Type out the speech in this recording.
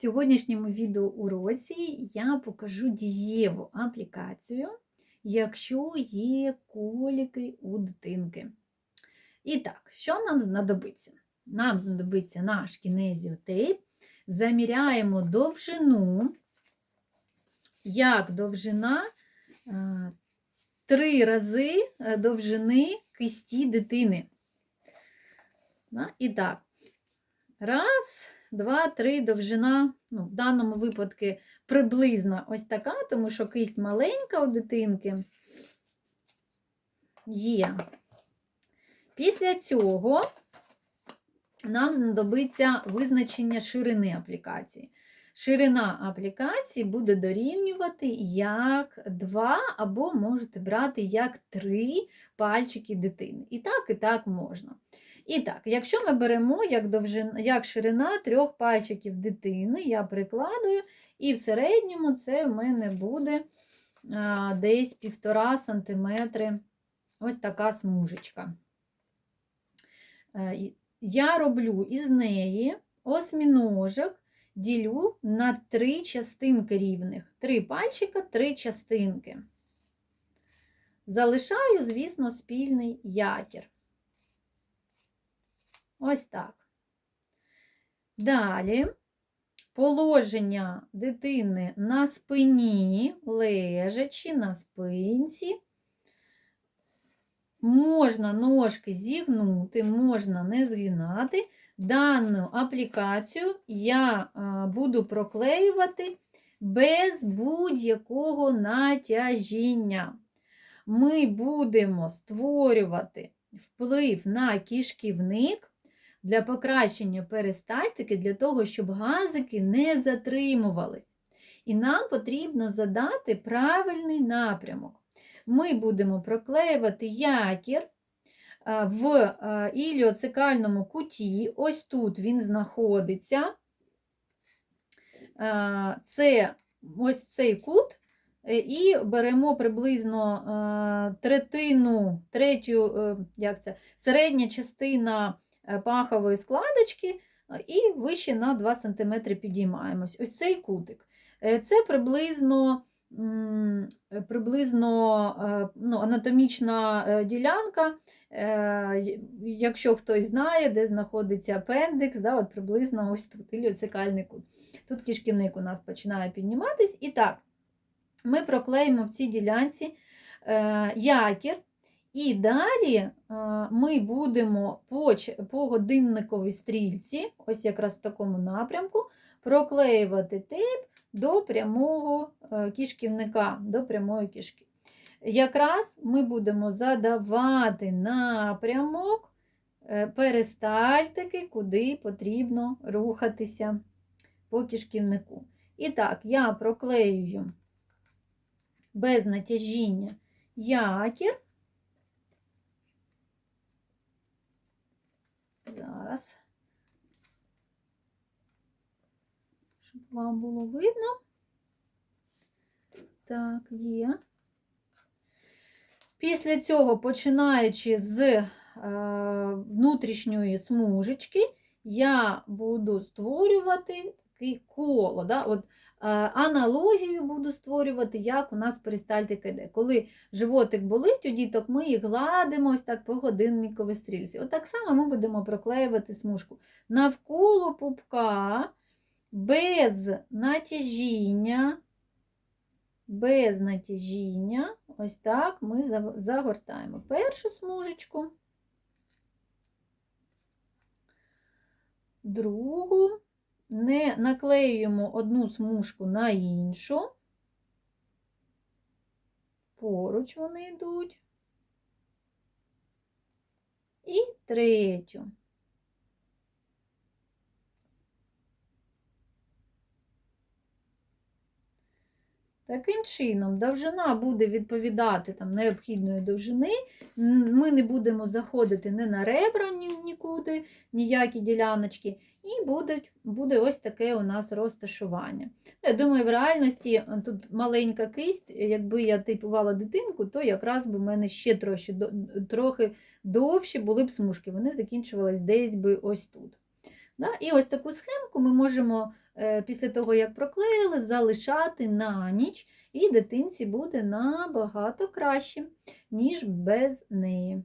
сьогоднішньому відеоуроці я покажу дієву аплікацію, якщо є коліки у дитинки. І так, що нам знадобиться? Нам знадобиться наш кінезіотейп, заміряємо довжину, як довжина три рази е, довжини кисті дитини. І так, раз, два, три, довжина, ну, в даному випадку приблизно ось така, тому що кисть маленька у дитинки є. Після цього нам знадобиться визначення ширини аплікації. Ширина аплікації буде дорівнювати як 2, або можете брати як 3 пальчики дитини. І так, і так можна. І так, якщо ми беремо як довжина, як ширина трьох пальчиків дитини, я прикладую, і в середньому це в мене буде а, десь 1,5 см ось така смужечка. Е, Я роблю із неї осьміножок, ділю на три частинки рівних. Три пальчика, три частинки. Залишаю, звісно, спільний якір. Ось так. Далі положення дитини на спині, лежачи на спинці. Можна ножки зігнути, можна не згинати. Дану аплікацію я буду проклеювати без будь-якого натяжіння. Ми будемо створювати вплив на кишківник для покращення перистальтики, для того, щоб газики не затримувались. І нам потрібно задати правильний напрямок. Ми будемо проклеювати якір в іліоцикальному куті, ось тут він знаходиться. Це ось цей кут, і беремо приблизно третину, третю, як це, середня частина пахової складочки, і вище на 2 см підіймаємось. Ось цей кутик. Це приблизно приблизно ну, анатомічна ділянка. Якщо хтось знає, де знаходиться апендикс, да, от приблизно ось тут іліоцикальний кут. Тут кишківник у нас починає підніматись. І так, ми проклеїмо в цій ділянці якір, і далі ми будемо по, по годинниковій стрільці, ось якраз в такому напрямку, проклеювати тейп до прямого кишківника, до прямої кишки. Якраз ми будемо задавати напрямок перистальтики, куди потрібно рухатися по кишківнику. І так, я проклеюю без натяжіння якір. Зараз, щоб вам було видно. Так, є. Після цього, починаючи з е, внутрішньої смужечки, я буду створювати таке коло. Да? От, Аналогію буду створювати, як у нас перистальтика йде. Коли животик болить у діток, ми їх гладимо ось так по годинниковій стрільці. От само ми будемо проклеювати смужку. Навколо пупка без натяжіння без натяжіння, ось так ми загортаємо першу смужечку, другу, не наклеюємо одну смужку на іншу, поруч вони йдуть, і третю. Таким чином, довжина буде відповідати там, необхідної довжини, ми не будемо заходити не на ребра нікуди, ніякі діляночки, і буде, буде ось таке у нас розташування. Я думаю, в реальності е, тут маленька кисть, якби я типувала дитинку, то якраз би в мене ще трохи, трохи довші були б смужки, вони закінчувались десь би ось тут. Да? І ось таку схемку ми можемо після того, як проклеїли, залишати на ніч, і дитинці буде набагато краще, ніж без неї.